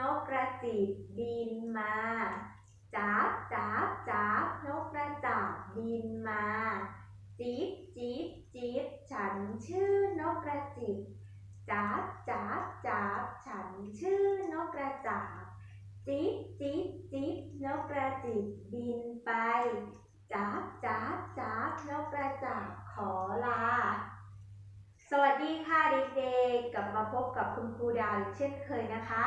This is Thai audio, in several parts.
นกกระจิบบินมาจ้าบจ้าบจ้าบนกกระจาบบินมาจี๊บจี๊บจี๊บฉันชื่อนกกระจิบจ้าบจ้าบจ้าบฉันชื่อนกกระจาบจี๊บจี๊บจี๊บนกกระจิบบินไปจ้าบจ้าบจ้าบนกกระจาบขอลา สวัสดีค่ะเด็กๆกลับมาพบกับคุณครูดาวเช่นเคยนะคะ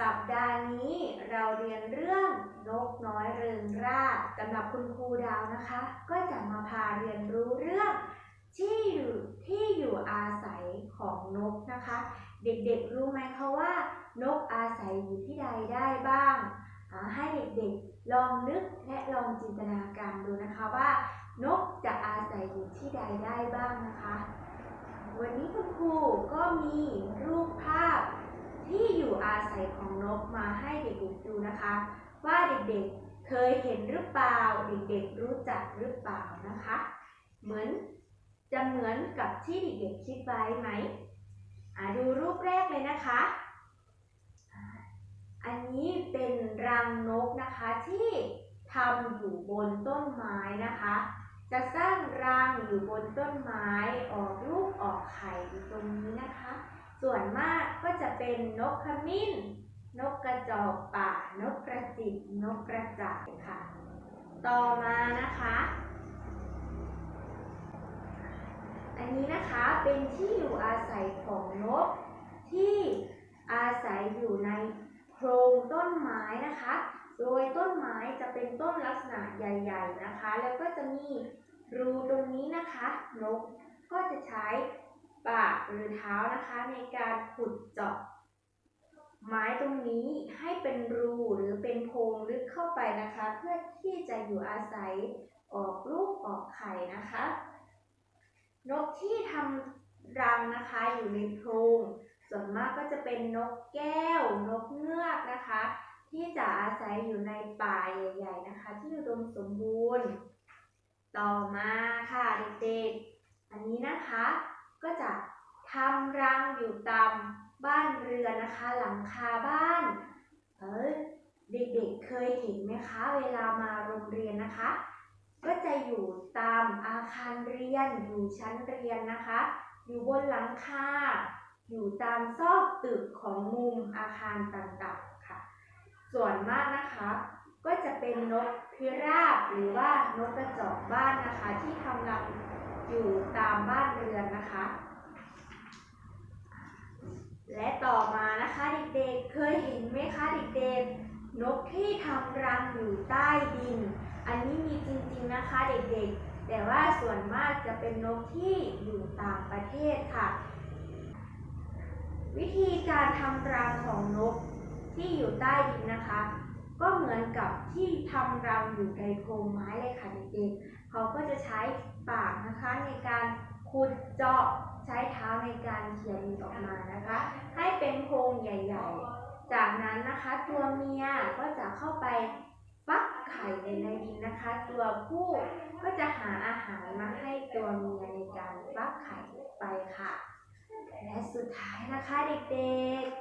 สัปดาห์นี้เราเรียนเรื่องนกน้อยเริงร่าสำหรับคุณครูดาวนะคะ ก็จะมาพาเรียนรู้เรื่อง ที่อยู่ที่อยู่อาศัยของนกนะคะ เด็กๆรู้ไหมคะว่า นกอาศัยอยู่ที่ใดได้บ้าง ให้เด็กๆลองนึกและลองจินตนาการดูนะคะว่า นกจะอาศัยอยู่ที่ใดได้บ้างนะคะ วันนี้คุณครูก็มีรูปภาพ ที่อยู่อาศัยของนกมาให้เด็กๆดูนะคะ ว่าเด็กๆเคยเห็นหรือเปล่า เด็กๆรู้จักหรือเปล่านะคะ เหมือนจะเหมือนกับที่เด็กๆคิดไว้ไหมดูรูปแรกเลยนะคะ อันนี้เป็นรังนกนะคะที่ทำอยู่บนต้นไม้นะคะ จะสร้างรังอยู่บนต้นไม้ออกลูกออกไข่อยู่ตรงนี้นะคะ ส่วนมากก็จะเป็นนกขมิ้น นกกระจอกป่า นกกระจิบนกกระจาบค่ะ ต่อมานะคะ อันนี้นะคะเป็นที่อยู่อาศัยของนกที่อาศัยอยู่ในโพรงต้นไม้นะคะ โดยต้นไม้จะเป็นต้นลักษณะใหญ่ ๆนะคะ แล้วก็จะมีรูตรงนี้นะคะ นกก็จะใช้ ปากหรือเท้านะคะในการขุดเจาะไม้ตรงนี้ให้เป็นรูหรือเป็นโพรงลึกเข้าไปนะคะ เพื่อที่จะอยู่อาศัยออกลูกออกไข่นะคะ นกที่ทำรังนะคะอยู่ในโพรงส่วนมากก็จะเป็นนกแก้วนกเงือกนะคะ ที่จะอาศัยอยู่ในป่าใหญ่ ๆ นะคะ ที่อุดมสมบูรณ์ ต่อมาค่ะเด็กๆอันนี้นะคะ ก็จะทำรังอยู่ตามบ้านเรือนนะคะ หลังคาบ้าน เออเด็กๆเคยเห็นไหมคะ เวลามาโรงเรียนนะคะ ก็จะอยู่ตามอาคารเรียนอยู่ชั้นเรียนนะคะ อยู่บนหลังคาอยู่ตามซอกตึกของมุมอาคารต่างๆค่ะ ส่วนมากนะคะ ก็จะเป็นนกพิราบหรือว่านกกระจอกบ้านนะคะที่ทำรัง อยู่ตามบ้านเรือนนะคะ และต่อมานะคะเด็กๆ เคยเห็นไหมคะเด็กๆ นกที่ทำรังอยู่ใต้ดิน อันนี้มีจริงๆนะคะเด็กๆ แต่ว่าส่วนมากจะเป็นนกที่อยู่ต่างประเทศค่ะ วิธีการทำรังของนกที่อยู่ใต้ดินนะคะ ก็เหมือนกับที่ทำรังอยู่ในโพรงไม้เลยค่ะเด็กๆเขาก็จะใช้ ปากนะคะในการขุดเจาะใช้เท้าในการเขี่ยดินออกมานะคะ ให้เป็นโพรงใหญ่ๆ จากนั้นนะคะตัวเมียก็จะเข้าไปฟักไข่ในดินนะคะ ตัวผู้ก็จะหาอาหารมาให้ตัวเมียในการฟักไข่ไปค่ะ และสุดท้ายนะคะเด็กๆ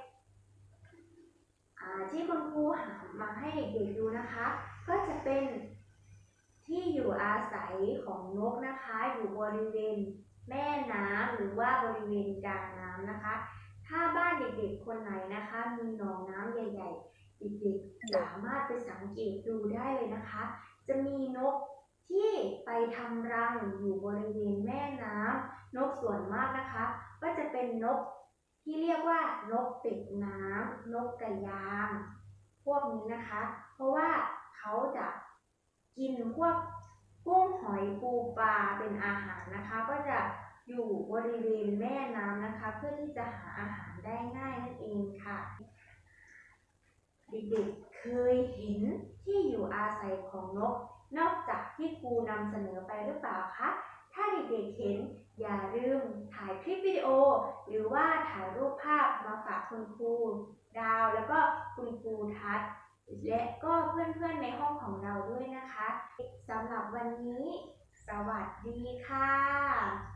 ที่คุณครูหามาให้เด็กๆดูนะคะ ก็จะเป็น อยู่อาศัยของนกนะคะ อยู่บริเวณแม่น้ำหรือว่าบริเวณกลางน้ำนะคะ ถ้าบ้านเด็กๆคนไหนนะคะ มีหนองน้ำใหญ่ ๆ เด็กๆสามารถไปสังเกตดูได้เลยนะคะ จะมีนกที่ไปทำรังอยู่บริเวณแม่น้ำนกส่วนมากนะคะ ก็จะเป็นนกที่เรียกว่านกเป็ดน้ำนกกระยาง พวกนี้นะคะ เพราะว่าเขาจะกินพวก กุ้งหอยปูปลาเป็นอาหารนะคะ ก็จะอยู่บริเวณแม่น้ำนะคะ เพื่อที่จะหาอาหารได้ง่ายนั่นเองค่ะเด็กๆเคยเห็นที่อยู่อาศัยของนก นอกจากที่ครูนำเสนอไปหรือเปล่าคะ ถ้าเด็กๆเห็นอย่าลืมถ่ายคลิปวิดีโอ หรือว่าถ่ายรูปภาพมาฝากคุณครูดาว แล้วก็คุณครูทัศน์ และก็เพื่อนๆในห้องของเราด้วยนะคะสำหรับวันนี้ สวัสดีค่ะ